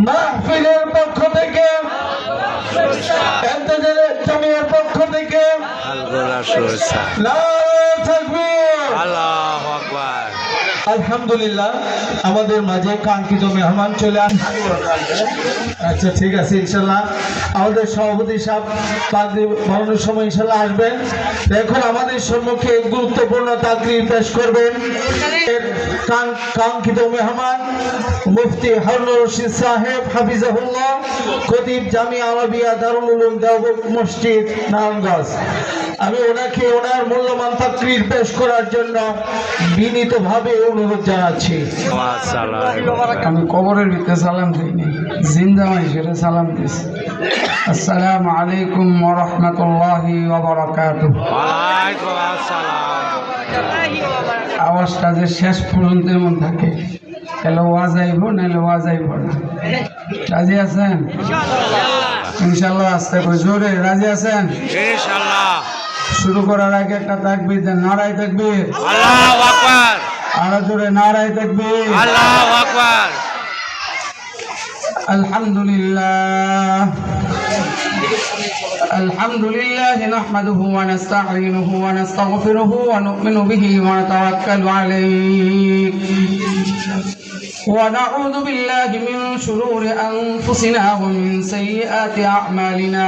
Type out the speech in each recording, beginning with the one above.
মাহফিলের পক্ষ থেকে জমিয়ার পক্ষ থেকে আলগোলা শুভেচ্ছা নারায়ে তাকবীর আল্লাহ আকবার আলহামদুলিল্লাহ, আমাদের মাঝে কাঙ্ক্ষিত মেহমান চলে আস আচ্ছা ঠিক আছে, ইনশাল্লাহ। আমাদের সভাপতি সাহেব পাগড়ি বলানোর সময় ইনশাল্লাহ আসবেন। এখন আমাদের সম্মুখে গুরুত্বপূর্ণ তাকরির পেশ করবেন কাঙ্ক্ষিত মেহমান, মুফতি হারুন রশিদ সাহেব, হাফিজাহুল্লাহ, খতিব জামিয়া আরবিয়া দারুল উলুম দেওবন্দ মসজিদ, নারায়ণগঞ্জ। আমি ওনাকে ওনার মূল্যবান তাকরির পেশ করার জন্য বিনীতভাবে অনুরোধ জানাচ্ছি। আমি কবরের ভিতরে সালাম দিইনি জিন্দা মানুষের সালাম দিছি আসসালামু আলাইকুম ওয়া রাহমাতুল্লাহি আওয়াজটা যে শেষ পর্যন্ত এমন থাকে। তাহলে ওয়া যাইব নাহলে ওয়া যাইব না। রাজি আছেন? ইনশাল্লাহ আসতে জোরে। রাজি আছেন? ইনশাআল্লাহ। শুরু করার আগে একটা তাকবির দেন। নারাই তাকবির। আল্লাহু আকবার। আরো জোরে নারাই তাকবির আল্লাহু আকবার الحمد لله الحمد لله نحمده ونستعينه ونستغفره ونؤمن به ونتوكل عليه ونعوذ بالله من شرور أنفسنا ومن سيئات أعمالنا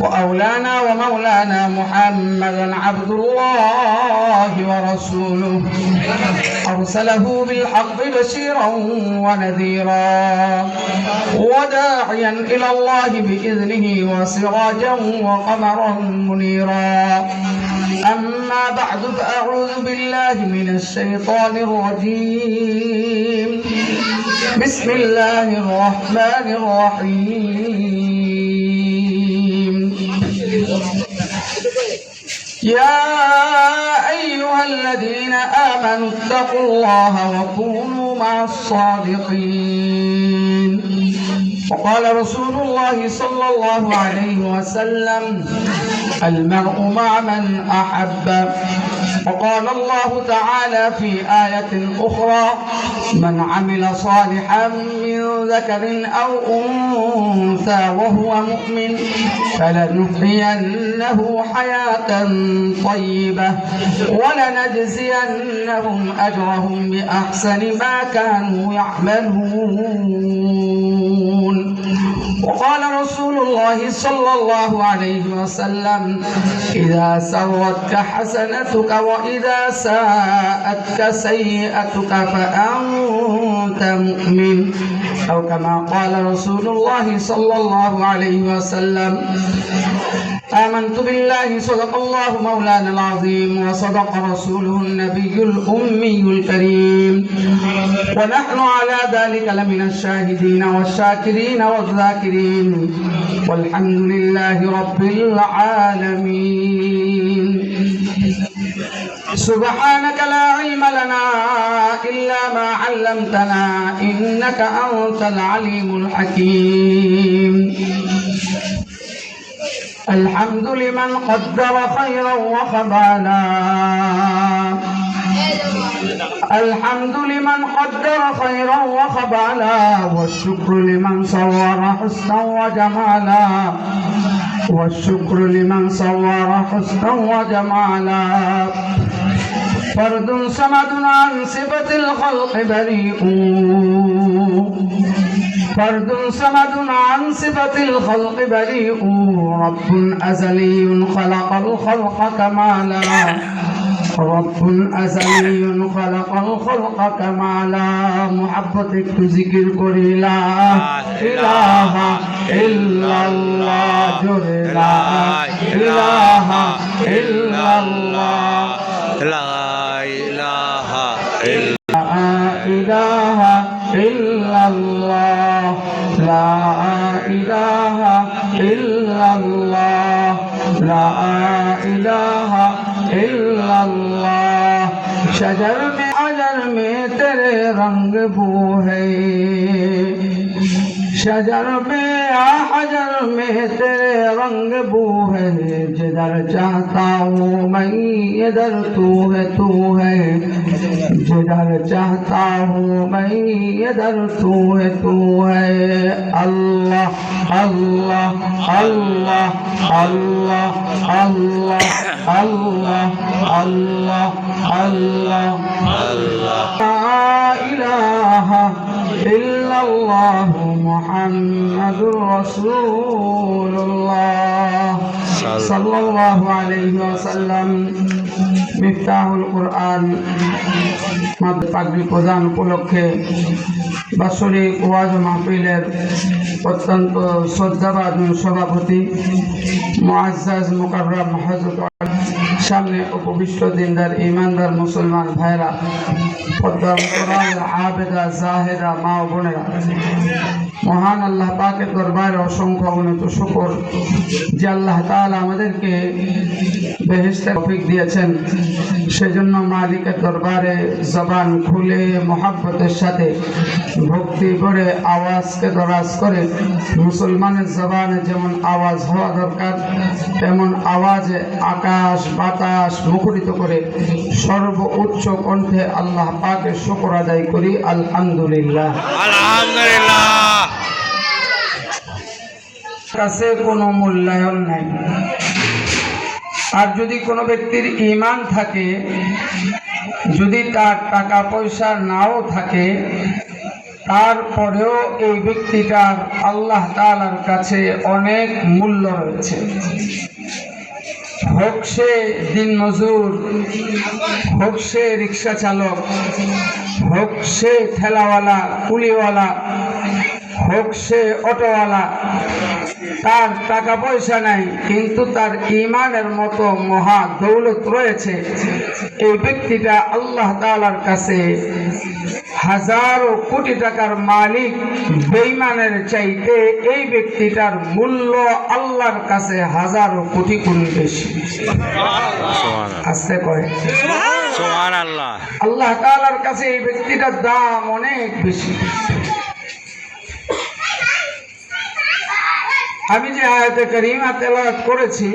وأولانا ومولانا محمدا عبد الله ورسوله. أرسله بالحق بشيرا ونذيرا وداعيا إلى الله بإذنه وسراجا وقمرا منيرا. أما بعد فأعوذ بالله من الشيطان الرجيم. بسم الله الرحمن الرحيم. يا أيها الذين آمنوا اتقوا الله وكونوا مع الصادقين. وقال رسول الله صلى الله عليه وسلم المرء مع من أحب. وقال الله تعالى في آية أخرى من عمل صالحا من ذكر أو أنثى وهو مؤمن فلنحيينه حياة طيبة ولنجزينهم أجرهم بأحسن ما كانوا يعملون. وقال رسول الله صلى الله عليه وسلم إذا سرتك حسنتك وإذا ساءتك سيئتك فأنت مؤمن. أو كما قال رسول الله صلى الله عليه وسلم آمنت بالله صدق الله مولانا العظيم وصدق رسوله النبي الأمي الكريم. ونحن على ذلك لمن الشاهدين والشاكرين والذاكرين. والحمد لله رب العالمين. سبحانك لا علم لنا إلا ما علمتنا إنك أنت العليم الحكيم. الحمد لمن قدر خيرا وخبالا الحمد لمن قدر خيرا وخبالا والشكر لمن صور حسنا وجمالا. والشكر لمن صور حسنا وجمالا. فرد صمد عن صفة الخلق بريء. فرد صمد عن صفة الخلق بريء. رب أزلي خلق الخلق كمالا. رب أزلي خلق الخلق كمالا محبتك تذكر كل لا إله إلا الله. جل لا إله إلا الله. لا إله إلا لا إله إلا الله. لا إله إلا الله. لا إله إلا शजर में अजर में तेरे रंग भू है। شجر میں حجر میں تیرے رنگ بو ہے جدھر چاہتا ہوں میں ادھر تو ہے تو ہے جدھر چاہتا ہوں میں ادھر تو ہے تو ہے اللہ اللہ اللہ اللہ اللہ اللہ اللہ اللہ اللہ لا الہ الا اللہ محمد رسول الله صلى الله عليه وسلم مفتاح القرآن মাদ্রাসা পাগড়ি প্রদান উপলক্ষে বাৎসরিক ওয়াজ মাহফিলের অত্যন্ত শ্রদ্ধাবাদন সভাপতি মুআজ্জাজ মুকাররম হযরত সামনে উপবিষ্ট দিনদার ইমানদার মুসলমান ভাইরা মহান আল্লাহ পাকের দরবারে অসংখ্য অগণিত শুকর, যে আল্লাহ আমাদেরকে দিয়েছেন। সেজন্য মালিকের দরবারে জবান খুলে মোহাব্বতের সাথে ভক্তি করে আওয়াজকে দরাজ করে মুসলমানের জবানে যেমন আওয়াজ হওয়া দরকার, তেমন আওয়াজে আকাশ বাতাস মুখরিত করে সর্ব উচ্চ কণ্ঠে আল্লাহ পাকের শুকর আদায় করি আলহামদুলিল্লাহ। আলহামদুলিল্লাহ। কাছে কোনো মূল্যায়ন নাই। আর যদি কোনো ব্যক্তির ইমান থাকে যদি তার টাকা পয়সা নাও থাকে তারপরেও এই ব্যক্তিটার আল্লাহ তাআলার কাছে অনেক মূল্য রয়েছে। হোক সে দিন মজুর হোক সে রিক্সা চালক হোক সে ঠেলাওয়ালা কুলিওয়ালা হোক সে অটোওয়ালা। তার টাকা পয়সা নাই কিন্তু তার ইমানের মতো মহা দৌলত রয়েছে। এই ব্যক্তিটা আল্লাহ তাআলার কাছে হাজারো কোটি টাকার মালিক বেইমানের চাইতে এই ব্যক্তিটার মূল্য আল্লাহর কাছে হাজারো কোটি গুণ বেশি। আসতে কয়। আল্লাহ তাআলার কাছে এই ব্যক্তিটার দাম অনেক বেশি। আমি যে আয়াতে করিমা তেলাওয়াত করেছি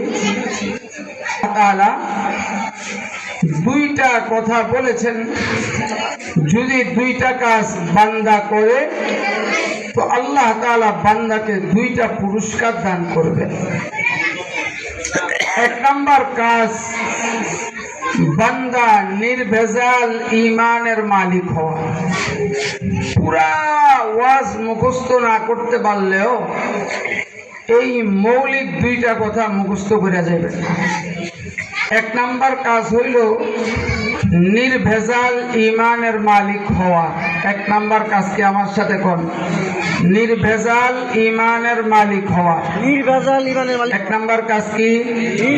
দুইটা কথা বলেছেন। যদি দুইটা কাজ বান্দা করে, তো আল্লাহ তাআলা বান্দাকে দুইটা পুরস্কার দান করবেন। এক নাম্বার কাজ, বান্দা নির্ভেজাল ইমানের মালিক হওয়া। পুরা ওয়াজ মুখস্থ না করতে পারলেও এই মৌলিক দুইটা কথা মুখস্থ করা যাবে এক নাম্বার কাজ হইল, নির্ভেজাল ইমানের মালিক হওয়া। এক নাম্বার কাজ কি আমার সাথে কোন নির্ভেজাল ইমানের মালিক হওয়া। নির্ভেজাল ইমানের মালিক। এক নাম্বার কাজ কি?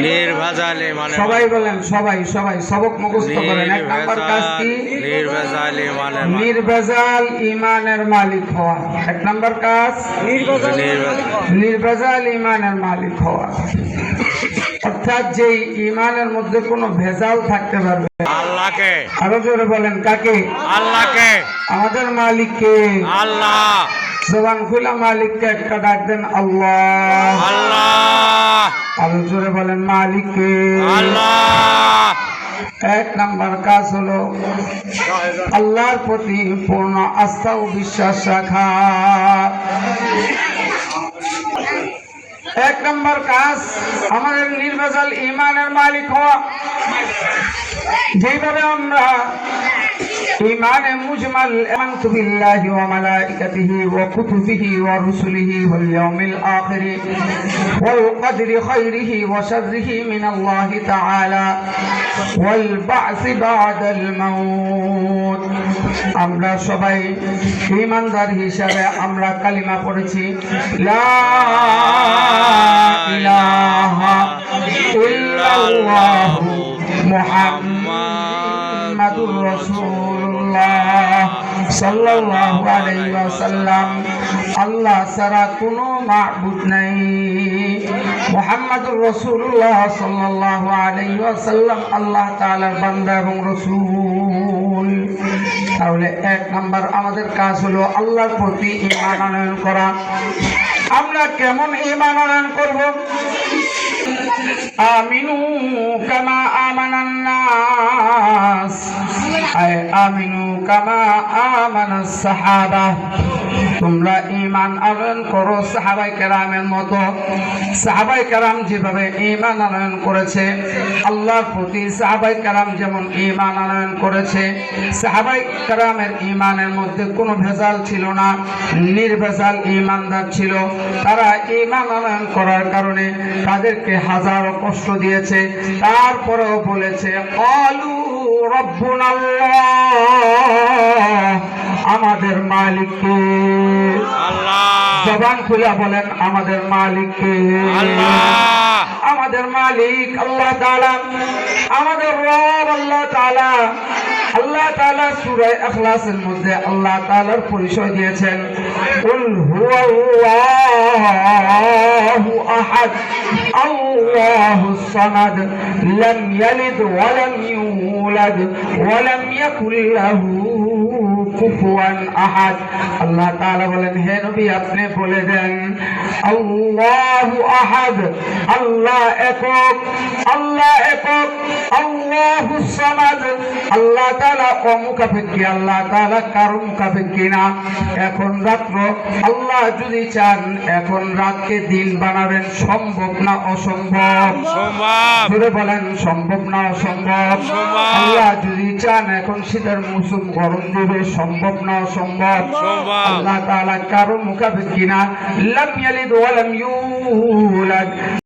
নির্ভেজালি মানে সবাই বলেন সবাই সবাই সবক মুখস্থ করেন। এক নাম্বার কাজ কি? নির্ভেজালি মানে নির্ভেজাল ইমানের মালিক হওয়া। এক নাম্বার কাজ? নির্ভেজাল ইমানের। নির্ভেজাল ইমানের মালিক হওয়া। অর্থাৎ যেই ইমানের মধ্যে কোনো ভেজাল থাকতে পারবে। আল্লাহকে। আরও জোরে বলেন কাকে? আল্লাহকে। আমাদের মালিককে। আল্লাহ। জবান খুলা মালিককে একটা ডাক দেন আল্লাহ। আল্লাহ। আরও জোরে বলেন মালিককে। আল্লাহ। এক নাম্বার কাজ হলো আল্লাহর প্রতি পূর্ণ আস্থা ও বিশ্বাস রাখা। এক নম্বর কাজ আমাদের নির্ভেজাল ইমানের মালিক হওয়া যেভাবে আমরা ইমান মুজমাল, আমানতু বিল্লাহি ওয়া মালায়েকাতিহি ওয়া কুতুবিহি ওয়া রুসুলিহি ওয়াল ইয়াউমিল আখিরি। ওয়াল কদরি খাইরিহি ওয়া শাররিহি মিন আল্লাহি তাআলা। ওয়াল বা'স বা'দাল মাউত। আমরা সবাই ঈমানদার হিসাবে আমরা কালিমা পড়েছি। লা সাল্লাল্লাহু আলাইহি ওয়াসাল্লাম, আল্লাহ ছাড়া কোনো মাবুদ নাই। মুহাম্মাদুর রাসূলুল্লাহ সাল্লাল্লাহু আলাইহি ওয়াসাল্লাম, আল্লাহ তাআলার বান্দা এবং রাসূল। তাহলে এক নাম্বার আমাদের কাজ হলো আল্লাহর প্রতি ঈমান আনয়ন করা। আমরা কেমন ঈমান আনয়ন করব? আমিনু কামা আমানান নাস। আমিনু কামা আমানাস সাহাবা। তোমরা ইমান আনয়ন করো সাহাবাই কেরামের মতো। সাহাবাই কেরাম যেভাবে ইমান আনয়ন করেছে, আল্লাহর প্রতি সাহাবাই কেরাম যেমন ইমান আনয়ন করেছে, সাহাবাই কেরামের ইমানের মধ্যে কোনো ভেজাল ছিল না, নির্ভেজাল ইমানদার ছিল। তারা ইমান আনয়ন করার কারণে তাদেরকে হাজারো কষ্ট দিয়েছে, তারপরেও বলেছে অলু রব্বুন আমাদের মালিককে। জবান খুলে বলেন আমাদের মালিককে। আমাদের মালিক আল্লাহ আমাদের রব আল্লাহ তাআলা। আল্লাহ তাআলা সূরা ইখলাসের মধ্যে আল্লাহ তাআলার পরিচয় দিয়েছেন। কুল হুয়াল্লাহু আহাদ আল্লাহুস সামাদ, লাম ইয়ালিদ ওয়া লাম ইউলাদ ওয়া লাম ইয়াকুল লাহু কুফুয়ান আহাদ। আল্লাহ তাআলা বলেন হে নবী আপনি বলে দেন আল্লাহু আহাদ আল্লাহ একক আল্লাহ একক আল্লাহু সামাদ। আল্লাহ তাআলা অমুখাপেক্ষী আল্লাহ তাআলা কারও মুখাপেক্ষী না। এখন রাত্র আল্লাহ যদি চান এখন রাতকে দিন বানাবেন সম্ভব না অসম্ভব। সম্ভব। জুড়ে বলেন সম্ভব না অসম্ভব? সম্ভব। আল্লাহ যদি চান এখন শীতের মৌসুম গরম দেবে সম্ভব সম্ভব না অসম্ভব। আল্লাহ তাআলা কারও মুখাপেক্ষী না। লাম ইয়ালিদ ওয়া লাম ইউলাদ।